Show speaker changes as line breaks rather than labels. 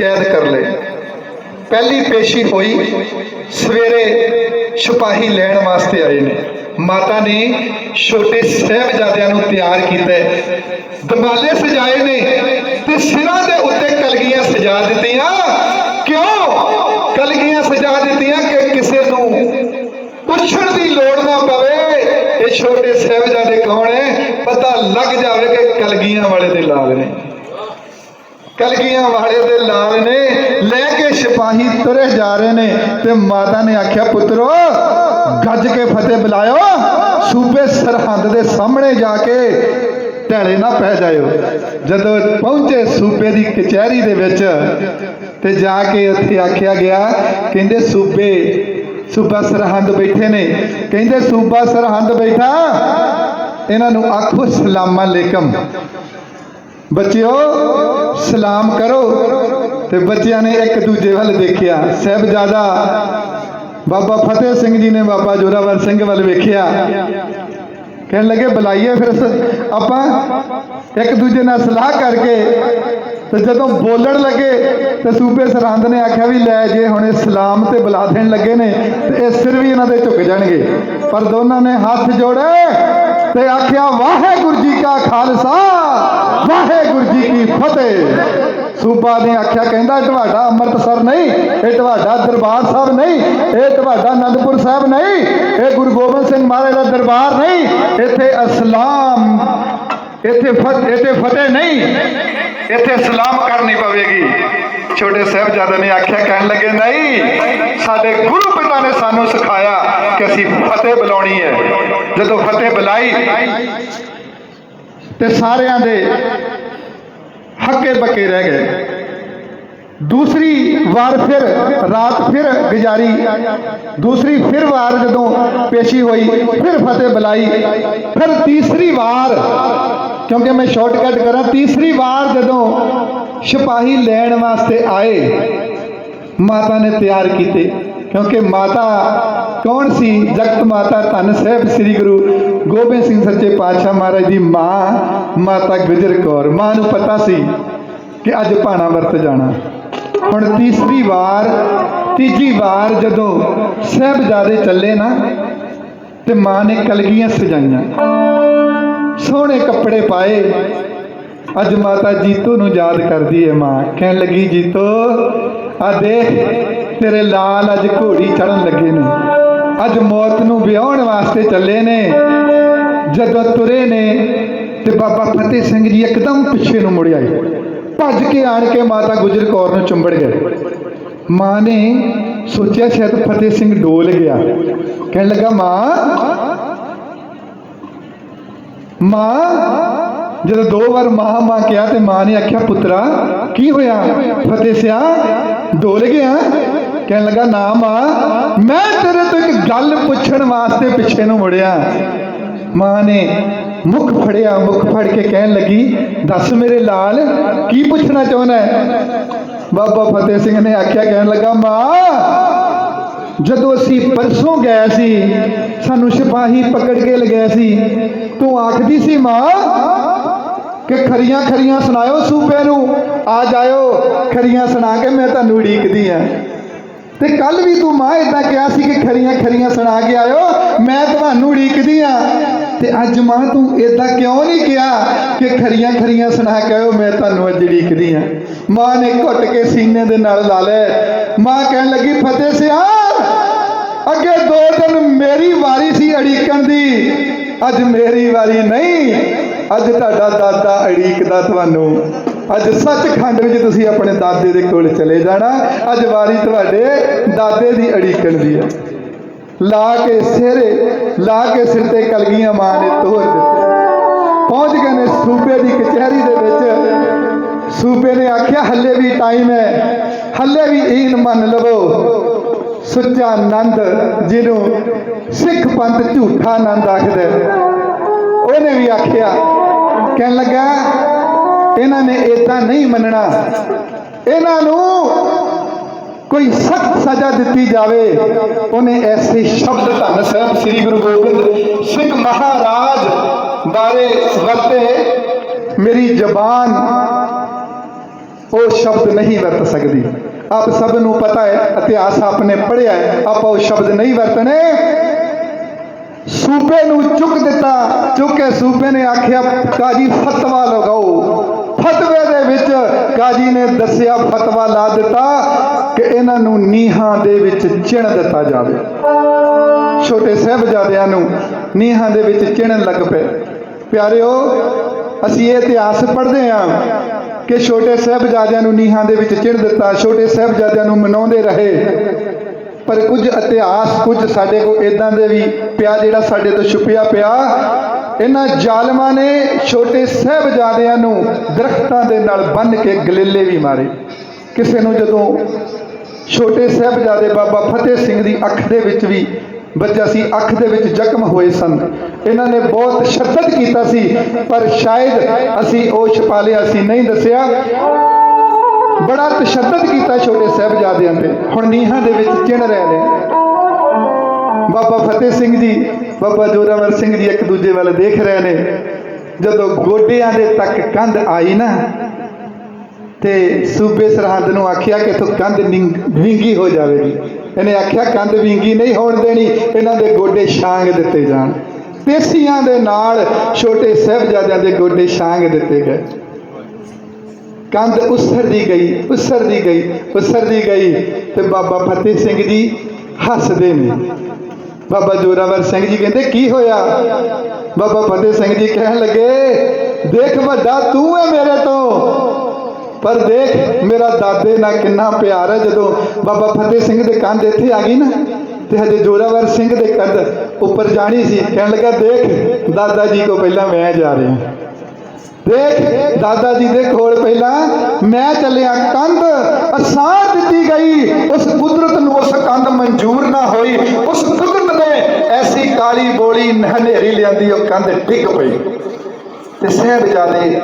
ਕੈਦ ਕਰ ਲਏ। ਪਹਿਲੀ ਪੇਸ਼ੀ ਹੋਈ ਸਵੇਰੇ ਸਿਪਾਹੀ ਲੈਣ ਵਾਸਤੇ ਆਏ ਨੇ। ਮਾਤਾ ਨੇ ਛੋਟੇ ਸਹਿਬਜ਼ਾਦਿਆਂ ਨੂੰ ਤਿਆਰ ਕੀਤਾ ਦਮਾਲੇ ਸਜਾਏ ਨੇ ਤੇ ਸਿਰਾਂ ਦੇ ਉੱਤੇ ਕਲਗੀਆਂ ਸਜਾ ਦਿੱਤੀਆਂ। ਕਿਉਂ? ਕਲਗੀਆਂ ਸਜਾ ਦਿੱਤੀਆਂ ਕਿ ਕਿਸੇ ਨੂੰ ਪੁੱਛਣ ਦੀ ਲੋੜ ਨਾ ਪਵੇ। ਇਹ ਛੋਟੇ ਸਹਿਬਜ਼ਾਦੇ ਕੌਣ ਹੈ? ਪਤਾ ਲੱਗ ਜਾਵੇ ਕਿ ਕਲਗੀਆਂ ਵਾਲੇ ਦੇ ਲਾਲ ਨੇ। ਕਲਗੀਆਂ ਵਾਲੇ ਦੇ ਲਾਲ ਨੇ, ਲੈ ਕੇ ਸਿਪਾਹੀ ਤੁਰੇ ਜਾ ਰਹੇ ਨੇ ਤੇ ਮਾਤਾ ਨੇ ਆਖਿਆ, ਪੁੱਤਰੋ, ਗੱਜ ਕੇ ਫਤਿਹ ਬੁਲਾਇਓ, ਸੂਬੇ ਸਰਹੰਦ ਦੇ ਸਾਹਮਣੇ ਜਾ ਕੇ ਢੇਲੇ ਨਾ ਪੈ ਜਾਇਓ। ਜਦੋਂ ਪਹੁੰਚੇ ਸੂਬੇ ਦੀ ਕਚਹਿਰੀ ਦੇ ਵਿੱਚ ਤੇ ਜਾ ਕੇ ਉੱਥੇ ਆਖਿਆ ਗਿਆ, ਕਹਿੰਦੇ, ਸੂਬੇ, ਸੂਬਾ ਸਰਹੰਦ ਬੈਠੇ ਨੇ। ਕਹਿੰਦੇ, ਸੂਬਾ ਸਰਹੰਦ ਬੈਠਾ, ਇਹਨਾਂ ਨੂੰ ਆਖੋ ਸਲਾਮ ਅਲੈਕਮ। ਬੱਚਿਓ ਸਲਾਮ ਕਰੋ ਤੇ ਬੱਚਿਆਂ ਨੇ ਇੱਕ ਦੂਜੇ ਵੱਲ ਦੇਖਿਆ। ਸਹਿਬਜ਼ਾਦਾ ਬਾਬਾ ਫਤਿਹ ਸਿੰਘ ਜੀ ਨੇ ਬਾਬਾ ਜੋਰਾਵਰ ਸਿੰਘ ਵੱਲ ਵੇਖਿਆ। ਕਹਿਣ ਲੱਗੇ, ਬੁਲਾਈਏ ਫਿਰ ਆਪਾਂ ਇੱਕ ਦੂਜੇ ਨਾਲ ਸਲਾਹ ਕਰਕੇ ਤੇ ਜਦੋਂ ਬੋਲਣ ਲੱਗੇ ਤੇ ਸੂਬੇ ਸਰਹੰਦ ਨੇ ਆਖਿਆ ਵੀ ਲੈ ਜੇ ਹੁਣ ਇਹ ਸਲਾਮ ਤੇ ਬੁਲਾ ਦੇਣ ਲੱਗੇ ਨੇ ਤੇ ਇਹ ਸਿਰ ਵੀ ਇਹਨਾਂ ਦੇ ਝੁਕ ਜਾਣਗੇ। ਪਰ ਦੋਨਾਂ ਨੇ ਹੱਥ ਜੋੜੇ। ਤੇ ਆਖਿਆ, ਵਾਹਿਗੁਰੂ ਜੀ ਕਾ ਖਾਲਸਾ, ਵਾਹਿਗੁਰੂ ਜੀ ਕੀ ਫਤਿਹ। ਸੂਬਾ ਨੇ ਆਖਿਆ, ਕਹਿੰਦਾ, ਇਹ ਤੁਹਾਡਾ ਅੰਮ੍ਰਿਤਸਰ ਨਹੀਂ, ਇਹ ਤੁਹਾਡਾ ਦਰਬਾਰ ਸਾਹਿਬ ਨਹੀਂ, ਇਹ ਤੁਹਾਡਾ ਅਨੰਦਪੁਰ ਸਾਹਿਬ ਨਹੀਂ, ਇਹ ਗੁਰੂ ਗੋਬਿੰਦ ਸਿੰਘ ਮਹਾਰਾਜ ਦਾ ਦਰਬਾਰ ਨਹੀਂ, ਇੱਥੇ ਅਸਲਾਮ, ਇੱਥੇ ਫਤਿਹ ਇੱਥੇ ਫਤਿਹ ਨਹੀਂ, ਇੱਥੇ ਸਲਾਮ ਕਰਨੀ ਪਵੇਗੀ। ਛੋਟੇ ਸਾਹਿਬਜ਼ਾਦੇ ਨੇ ਆਖਿਆ, ਕਹਿਣ ਲੱਗੇ, ਨਹੀਂ, ਸਾਡੇ ਗੁਰੂ ਪਿਤਾ ਨੇ ਸਾਨੂੰ ਸਿਖਾਇਆ ਅਸੀਂ ਫਤਿਹ ਬੁਲਾਉਣੀ ਹੈ। ਜਦੋਂ ਫਤਿਹ ਬੁਲਾਈ, ਤੇ ਸਾਰਿਆਂ ਦੇ ਹੱਕੇ ਬੱਕੇ ਰਹਿ ਗਏ। ਦੂਸਰੀ ਵਾਰ ਫਿਰ ਰਾਤ ਫਿਰ ਗੁਜ਼ਾਰੀ। ਦੂਸਰੀ ਫਿਰ ਵਾਰ ਜਦੋਂ ਪੇਸ਼ੀ ਹੋਈ, ਫਿਰ ਫਤਿਹ ਬੁਲਾਈ। ਫਿਰ ਤੀਸਰੀ ਵਾਰ, ਕਿਉਂਕਿ ਮੈਂ ਸ਼ਾਰਟਕਟ ਕਰਾਂ, ਤੀਸਰੀ ਵਾਰ ਜਦੋਂ ਸਿਪਾਹੀ ਲੈਣ ਵਾਸਤੇ ਆਏ, ਮਾਤਾ ਨੇ ਤਿਆਰ ਕੀਤੇ। ਕਿਉਂਕਿ ਮਾਤਾ ਕੌਣ ਸੀ? ਜਗਤ ਮਾਤਾ ਧੰਨ ਸਾਹਿਬ ਸ੍ਰੀ ਗੁਰੂ ਗੋਬਿੰਦ ਸਿੰਘ ਸੱਚੇ ਪਾਤਸ਼ਾਹ ਮਹਾਰਾਜ ਦੀ ਮਾਂ, ਮਾਤਾ ਗੁਜਰ ਕੌਰ। ਮਾਂ ਨੂੰ ਪਤਾ ਸੀ ਕਿ ਅੱਜ ਭਾਣਾ ਵਰਤ ਜਾਣਾ। ਹੁਣ ਤੀਸਰੀ ਵਾਰ, ਤੀਜੀ ਵਾਰ ਜਦੋਂ ਸਾਹਿਬਜ਼ਾਦੇ ਚੱਲੇ ਨਾ, ਤੇ ਮਾਂ ਨੇ ਕਲਗੀਆਂ ਸਜਾਈਆਂ। ਸੋਹਣੇ ਕੱਪੜੇ ਪਾਏ। ਅੱਜ ਮਾਤਾ ਜੀਤੋ ਨੂੰ ਯਾਦ ਕਰਦੀ ਹੈ ਮਾਂ। ਕਹਿਣ ਲੱਗੀ, ਜੀਤੋ, ਆ ਦੇਖ ਤੇਰੇ ਲਾਲ ਅੱਜ ਘੋੜੀ ਚੜਨ ਲੱਗੇ ਨੇ। ਅੱਜ ਮੌਤ ਨੂੰ ਵਿਆਹਣ ਵਾਸਤੇ ਚੱਲੇ ਨੇ। ਜਦੋਂ ਤੁਰੇ ਨੇ ਤੇ ਬਾਬਾ ਫਤਿਹ ਸਿੰਘ ਜੀ ਇੱਕਦਮ ਪਿੱਛੇ ਨੂੰ ਮੁੜ ਆਏ। ਭੱਜ ਕੇ ਆਣ ਕੇ ਮਾਤਾ ਗੁਜਰ ਕੌਰ ਨੂੰ ਚੁੰਬੜ ਗਏ। ਮਾਂ ਨੇ ਸੋਚਿਆ ਸ਼ਾਇਦ ਫਤਿਹ ਸਿੰਘ ਡੋਲ ਗਿਆ। ਕਹਿਣ ਲੱਗਾ, ਮਾਂ ਮਾਂ, ਜਦੋਂ ਦੋ ਵਾਰ ਮਾਂ ਮਾਂ ਕਿਹਾ ਤੇ ਮਾਂ ਨੇ ਆਖਿਆ, ਪੁੱਤਰਾ, ਕੀ ਹੋਇਆ? ਫਤਿਹ ਸਿਆ, ਡੋਲ ਗਿਆ? ਕਹਿਣ ਲੱਗਾ, ਨਾ ਮਾਂ, ਮੈਂ ਤੇਰੇ ਤੋਂ ਇੱਕ ਗੱਲ ਪੁੱਛਣ ਵਾਸਤੇ ਪਿੱਛੇ ਨੂੰ ਮੁੜਿਆ। ਮਾਂ ਨੇ ਮੁਖ ਫੜਿਆ, ਮੁਖ ਫੜ ਕੇ ਕਹਿਣ ਲੱਗੀ, ਦੱਸ ਮੇਰੇ ਲਾਲ, ਕੀ ਪੁੱਛਣਾ ਚਾਹੁੰਦਾ ਹੈ? ਬਾਬਾ ਫਤਿਹ ਸਿੰਘ ਨੇ ਆਖਿਆ, ਕਹਿਣ ਲੱਗਾ, ਮਾਂ, ਜਦੋਂ ਅਸੀਂ ਪਰਸੋਂ ਗਏ ਸੀ, ਸਾਨੂੰ ਸਿਪਾਹੀ ਪਕੜ ਕੇ ਲਗਾਏ ਸੀ। ਤੂੰ ਆਖਦੀ ਸੀ, ਮਾਂ, ਕਿ ਖਰੀਆਂ ਖਰੀਆਂ ਸੁਣਾਇਓ ਸੂਬੇ ਨੂੰ, ਆ ਜਾਇਓ, ਖਰੀਆਂ ਸੁਣਾ ਕੇ ਮੈਂ ਤੁਹਾਨੂੰ ਉਡੀਕਦੀ ਆ ਤੇ ਕੱਲ ਵੀ ਤੂੰ ਮਾਂ ਇਦਾਂ ਕਿਹਾ ਸੀ ਕਿ ਖਰੀਆਂ ਖਰੀਆਂ ਸੁਣਾ ਕੇ ਆਇਓ, ਮੈਂ ਤੁਹਾਨੂੰ ਉਡੀਕਦੀ ਆ। ਤੇ ਅੱਜ ਮਾਂ ਤੂੰ ਇਦਾਂ ਕਿਉਂ ਨਹੀਂ ਕਿਹਾ ਕਿ ਖਰੀਆਂ ਖਰੀਆਂ ਸੁਣਾ ਕੇ ਆਇਓ, ਮੈਂ ਤੁਹਾਨੂੰ ਅੱਜ ਉਡੀਕਦੀ ਆ। ਮਾਂ ਨੇ ਘੁੱਟ ਕੇ ਸੀਨੇ ਦੇ ਨਾਲ ਲਾ ਲੈ ਮਾਂ ਕਹਿਣ ਲੱਗੀ, ਫਤਿਹ ਸਿਆ, ਅੱਗੇ ਦੋ ਦਿਨ ਮੇਰੀ ਵਾਰੀ ਸੀ ਅੜੀਕਣ ਦੀ। ਅੱਜ ਮੇਰੀ ਵਾਰੀ ਨਹੀਂ, ਅੱਜ ਤੁਹਾਡਾ ਦਾਦਾ ਅੜੀਕਦਾ ਤੁਹਾਨੂੰ। ਅੱਜ ਸੱਚਖੰਡ ਵਿੱਚ ਤੁਸੀਂ ਆਪਣੇ ਦਾਦੇ ਦੇ ਕੋਲ ਚਲੇ ਜਾਣਾ। ਅੱਜ ਵਾਰੀ ਤੁਹਾਡੇ ਦਾਦੇ ਦੀ ਅੜੀਕਣ ਦੀ ਹੈ ਲਾ ਕੇ ਸਿਰੇ ਲਾ ਕੇ ਸਿਰ ਤੇ ਕਲਗੀਆਂ ਮਾਂ ਨੇ ਤੋੜ ਦਿੱਤੇ ਪਹੁੰਚ ਗਏ ਨੇ ਸੂਬੇ ਦੀ ਕਚਹਿਰੀ ਦੇ ਵਿੱਚ। ਸੂਬੇ ਨੇ ਆਖਿਆ, ਹੱਲੇ ਵੀ ਟਾਈਮ ਹੈ। ਹੱਲੇ ਵੀ ਈਨ ਮੰਨ ਲਵੋ। ਸੁੱਚਾ ਆਨੰਦ, ਜਿਹਨੂੰ ਸਿੱਖ ਪੰਥ ਝੂਠਾ ਆਨੰਦ ਆਖਦਾ ਉਹਨੇ ਵੀ ਆਖਿਆ, ਕਹਿਣ ਲੱਗਾ ਇਹਨਾਂ ਨੇ ਇਦਾਂ ਨਹੀਂ ਮੰਨਣਾ। ਇਹਨਾਂ ਨੂੰ ਕੋਈ ਸਖਤ ਸਜ਼ਾ ਦਿੱਤੀ ਜਾਵੇ। ਉਹਨੇ ਐਸੇ ਸ਼ਬਦ ਧੰਨ ਸਾਹਿਬ ਸ੍ਰੀ ਗੁਰੂ ਗੋਬਿੰਦ ਸਿੰਘ ਮਹਾਰਾਜ ਬਾਰੇ ਵਰਤੇ। ਮੇਰੀ ਜ਼ਬਾਨ ਉਹ ਸ਼ਬਦ ਨਹੀਂ ਵਰਤ ਸਕਦੀ। ਆਪ ਸਭ ਨੂੰ ਪਤਾ ਹੈ, ਇਤਿਹਾਸ ਆਪਨੇ ਪੜ੍ਹਿਆ ਹੈ, ਆਪਾਂ ਉਹ ਸ਼ਬਦ ਨਹੀਂ ਵਰਤਣੇ। ਸੂਬੇ ਨੂੰ ਚੁੱਕ ਦਿੱਤਾ, ਚੁੱਕ ਕੇ ਸੂਬੇ ਨੇ ਆਖਿਆ, ਕਾਜੀ, ਫਤਵਾ ਲਗਾਓ। ਕਾਜੀ ਨੇ ਦੱਸਿਆ, ਫਤਵਾ ਲਾ ਦਿੱਤਾ ਕਿ ਇਹਨਾਂ ਨੂੰ ਨੀਹਾਂ ਦੇ ਵਿੱਚ ਚਿਣ ਦਿੱਤਾ ਜਾਵੇ। ਛੋਟੇ ਸਾਹਿਬਜ਼ਾਦਿਆਂ ਨੂੰ ਨੀਹਾਂ ਦੇ ਵਿੱਚ ਚਿਣਨ ਲੱਗ ਪਏ। ਪਿਆਰਿਓ, ਅਸੀਂ ਇਹ ਇਤਿਹਾਸ ਪੜ੍ਹਦੇ ਹਾਂ ਕਿ ਛੋਟੇ ਸਾਹਿਬਜ਼ਾਦਿਆਂ ਨੂੰ ਨੀਹਾਂ ਦੇ ਵਿੱਚ ਚਿਣ ਦਿੱਤਾ, ਛੋਟੇ ਸਾਹਿਬਜ਼ਾਦਿਆਂ ਨੂੰ ਮਨਾਉਂਦੇ ਰਹੇ। ਪਰ ਕੁਝ ਇਤਿਹਾਸ, ਕੁਝ ਸਾਡੇ ਕੋਲ ਇਦਾਂ ਦੇ ਵੀ ਪਿਆ ਜਿਹੜਾ ਸਾਡੇ ਤੋਂ ਛੁਪਿਆ ਪਿਆ ਇਹਨਾਂ ਜ਼ਾਲਮਾਂ ਨੇ ਛੋਟੇ ਸਾਹਿਬਜ਼ਾਦਿਆਂ ਨੂੰ ਦਰਖਤਾਂ ਦੇ ਨਾਲ ਬੰਨ੍ਹ ਕੇ ਗਲੇਲੇ ਵੀ ਮਾਰੇ। ਕਿਸੇ ਨੂੰ ਜਦੋਂ ਛੋਟੇ ਸਾਹਿਬਜ਼ਾਦੇ ਬਾਬਾ ਫਤਿਹ ਸਿੰਘ ਦੀ ਅੱਖ ਦੇ ਵਿੱਚ ਵੀ ਬੱਚਾ ਸੀ, ਅੱਖ ਦੇ ਵਿੱਚ ਜ਼ਖਮ ਹੋਏ ਸਨ। ਇਹਨਾਂ ਨੇ ਬਹੁਤ ਸ਼ਿੱਦਤ ਕੀਤਾ ਸੀ, ਪਰ ਸ਼ਾਇਦ ਅਸੀਂ ਉਹ ਛੁਪਾ ਲਿਆ ਸੀ, ਨਹੀਂ ਦੱਸਿਆ। ਬੜਾ ਤਸ਼ੱਦਦ ਕੀਤਾ ਛੋਟੇ ਸਾਹਿਬਜ਼ਾਦਿਆਂ ਤੇ। ਹੁਣ ਨੀਹਾਂ ਦੇ ਵਿੱਚ ਚਿਣ ਰਹੇ ਨੇ ਬਾਬਾ ਫਤਿਹ ਸਿੰਘ ਜੀ ਬਾਬਾ ਜੋਰਾਵਰ ਸਿੰਘ ਜੀ ਇੱਕ ਦੂਜੇ ਵੱਲ ਦੇਖ ਰਹੇ ਨੇ। ਜਦੋਂ ਗੋਡਿਆਂ ਦੇ ਤੱਕ ਕੰਧ ਆਈ ਨਾ, ਤੇ ਸੂਬੇ ਸਰਹੰਦ ਨੂੰ ਆਖਿਆ ਕਿ ਤੂੰ ਕੰਧ ਨਿੰਗ- ਵਿੰਗੀ ਹੋ ਜਾਵੇਗੀ। ਇਹਨੇ ਆਖਿਆ, ਕੰਧ ਵਿੰਗੀ ਨਹੀਂ ਹੋਣ ਦੇਣੀ, ਇਹਨਾਂ ਦੇ ਗੋਡੇ ਛਾਂਗ ਦਿੱਤੇ ਜਾਣ। ਪੇਸੀਆਂ ਦੇ ਨਾਲ ਛੋਟੇ ਸਾਹਿਬਜ਼ਾਦਿਆਂ ਦੇ ਗੋਡੇ ਛਾਂਗ ਦਿੱਤੇ ਗਏ। ਕੰਧ ਉਸਰਦੀ ਗਈ ਉਸਰਦੀ ਗਈ ਉਸਰਦੀ ਗਈ, ਤੇ ਬਾਬਾ ਫਤਿਹ ਸਿੰਘ ਜੀ ਹੱਸਦੇ ਨੇ। ਬਾਬਾ ਜੋਰਾਵਰ ਸਿੰਘ ਜੀ ਕਹਿੰਦੇ, ਕੀ ਹੋਇਆ? ਬਾਬਾ ਫਤਿਹ ਸਿੰਘ ਜੀ ਕਹਿਣ ਲੱਗੇ, ਦੇਖ ਵੱਡਾ ਤੂੰ ਹੈ ਮੇਰੇ ਤੋਂ। ਪਰ ਦੇਖ, ਮੇਰਾ ਦਾਦੇ ਨਾਲ ਕਿੰਨਾ ਪਿਆਰ ਹੈ ਜਦੋਂ ਬਾਬਾ ਫਤਿਹ ਸਿੰਘ ਦੇ ਕੰਧ ਇੱਥੇ ਆ ਗਈ ਨਾ, ਤੇ ਹਜੇ ਜੋਰਾਵਰ ਸਿੰਘ ਦੇ ਕੰਧ ਉੱਪਰ ਜਾਣੀ ਸੀ। ਕਹਿਣ ਲੱਗਾ, ਦੇਖ, ਦਾਦਾ ਜੀ ਕੋ ਪਹਿਲਾਂ ਮੈਂ ਜਾ ਰਿਹਾ। ਦੇਖ, ਦਾਦਾ ਜੀ ਦੇ ਕੋਲ ਪਹਿਲਾਂ ਮੈਂ ਚੱਲਿਆ। ਕੰਧ ਅਸਾਂ ਦਿੱਤੀ ਗਈ। ਉਸ ਕੁਦਰਤ ਨੂੰ ਉਸ ਕੰਧ ਮਨਜ਼ੂਰ ਨਾ ਹੋਈ। ਉਸ ਕੁਦਰਤ ਕਾਲੀ ਬੋਲੀ ਹਨੇਰੀ ਲਿਆਂਦੀ ਉਹ ਕੰਧ ਡਿੱਗ ਪਈ। ਤੇ ਸਹਿਬਜ਼ਾਦੇ